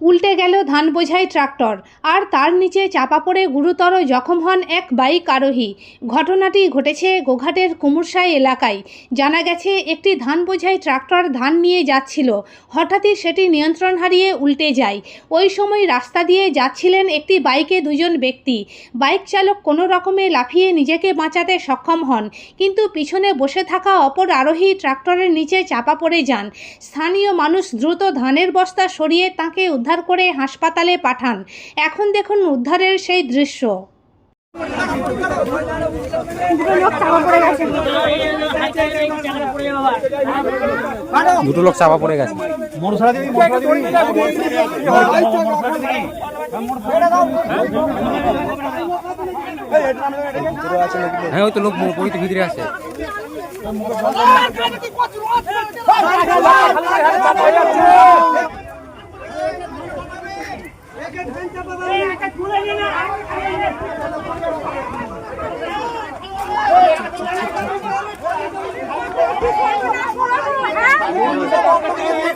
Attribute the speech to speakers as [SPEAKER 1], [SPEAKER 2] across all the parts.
[SPEAKER 1] উল্টে গেল ধান বোঝাই ট্রাক্টর, আর তার নিচে চাপা পড়ে গুরুতর জখম হন এক বাইক আরোহী। ঘটনাটি ঘটেছে গোঘাটের কুমুরসাই এলাকায়। জানা গেছে, একটি ধান বোঝাই ট্রাক্টর ধান নিয়ে যাচ্ছিল। হঠাৎই সেটি নিয়ন্ত্রণ হারিয়ে উল্টে যায়। ওই সময় রাস্তা দিয়ে যাচ্ছিলেন একটি বাইকে দুজন ব্যক্তি। বাইক চালক কোনো রকমে লাফিয়ে নিজেকে বাঁচাতে সক্ষম হন, কিন্তু পিছনে বসে থাকা অপর আরোহী ট্রাক্টরের নিচে চাপা পড়ে যান। স্থানীয় মানুষ দ্রুত ধানের বস্তা সরিয়ে তাকে উদ্ধার করে হাসপাতালে পাঠান এখন দেখুন উদ্ধারের সেই দৃশ্য
[SPEAKER 2] দুটো লোক চাপা পড়ে গেছে হ্যাঁ ওই তো লোক ওই তো ভিতরে আছে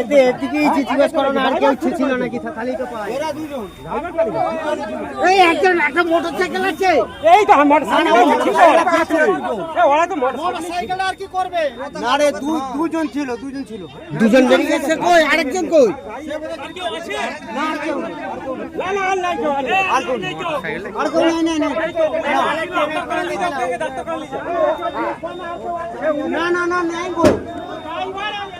[SPEAKER 3] এতে এদিকেই জিজ্ঞেস করো না আর কেউ ছিল নাকি তাহলেই তো পায় এই একজন একটা মোটর সাইকেল আছে এই তো মোটর সাইকেল আর কি করবে না রে দু- দুজন ছিল দুজন ছিল দুজন বেরিয়ে গেছে কই আরেকজন কই আর কেউ নাই নাই না না না দুজন না না না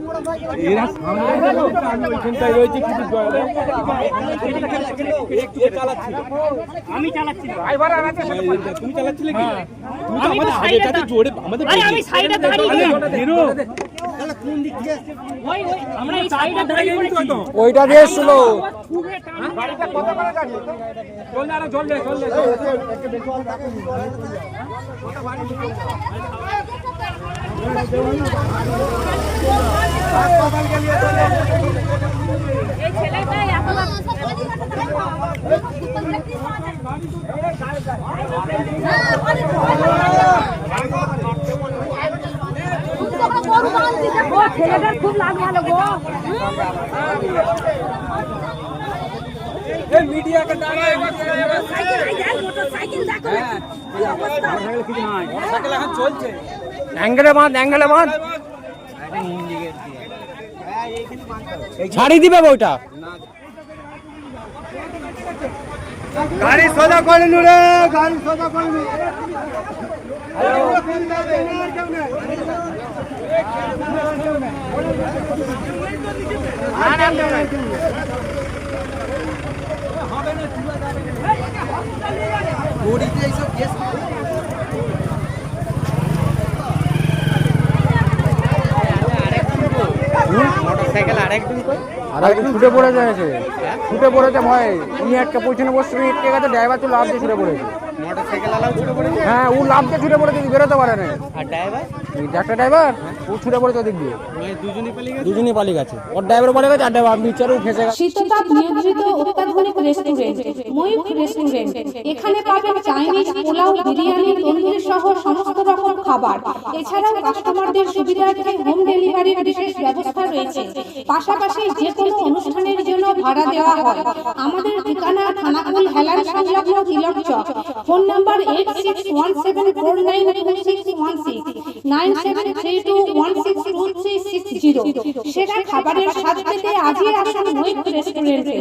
[SPEAKER 2] আমি
[SPEAKER 4] চালাচ্ছিলাম
[SPEAKER 2] তুমি চালাচ্ছিলে কি তুমি তো আমাদের আগে জোরে আমাদের
[SPEAKER 4] আমি সাইডে দাঁড়িয়ে
[SPEAKER 2] হিরো
[SPEAKER 3] তাহলে কোন দিক থেকে
[SPEAKER 4] দাঁড়িয়ে পড়েছি
[SPEAKER 2] ওইটা দিয়ে এসছিল
[SPEAKER 5] এই ছেলেটার খুব লাভ ভালো গো মোটরসাইকেল দেখো কি অবস্থা
[SPEAKER 2] অ্যাঙ্গেলে বাঁধ অ্যাঙ্গেলে বাঁধ। ছাড়ি দিবে বইটা?
[SPEAKER 3] গাড়ি সোজা করে নি রে গাড়ি সোজা করে নি।
[SPEAKER 2] আর একটু ছুটে পড়ে যাচ্ছে ছুটে পড়েছে ভয়। উনি একটা পৌঁছানো বসছে আটকে গেছে ড্রাইভার তো লাভ দিয়ে ছুটে পড়েছে। হ্যাঁ ও লাভ দিয়ে ছুটে পড়েছে বেরোতে পারে না একটা ড্রাইভার ও ছুটে পড়েছে ওদিক দিয়ে। দুজনই পালিয়ে গেছে? ওর ড্রাইভার পালিয়ে গেছে আর ড্রাইভার ফেসে গেছে।
[SPEAKER 1] শীততাপ নিয়ন্ত্রিত অত্যাধুনিক রেস্টুরেন্ট ময়ূখ রেস্টুরেন্ট এখানে পাবেন চাইনিজ পোলাও বিরিয়ানি তন্দুরি সহ সমস্ত রকম খাবার। এছাড়াও কাস্টমারদের সুবিধার্থে হোম ডেলিভারির বিশেষ ব্যবস্থা রয়েছে। পাশাপাশি যে কোনো অনুষ্ঠানের জন্য ভাড়া দেওয়া হয় আমাদের ঠিকানা থানাকুল হেলান সংলগ্ন Tilak Chak. Phone number eight six one seven four nine two six one six nine seven three two one six two three six zero. সেরা খাবারের স্বাদ পেতে আজই আসুন মৈত্র রেস্টুরেন্টে।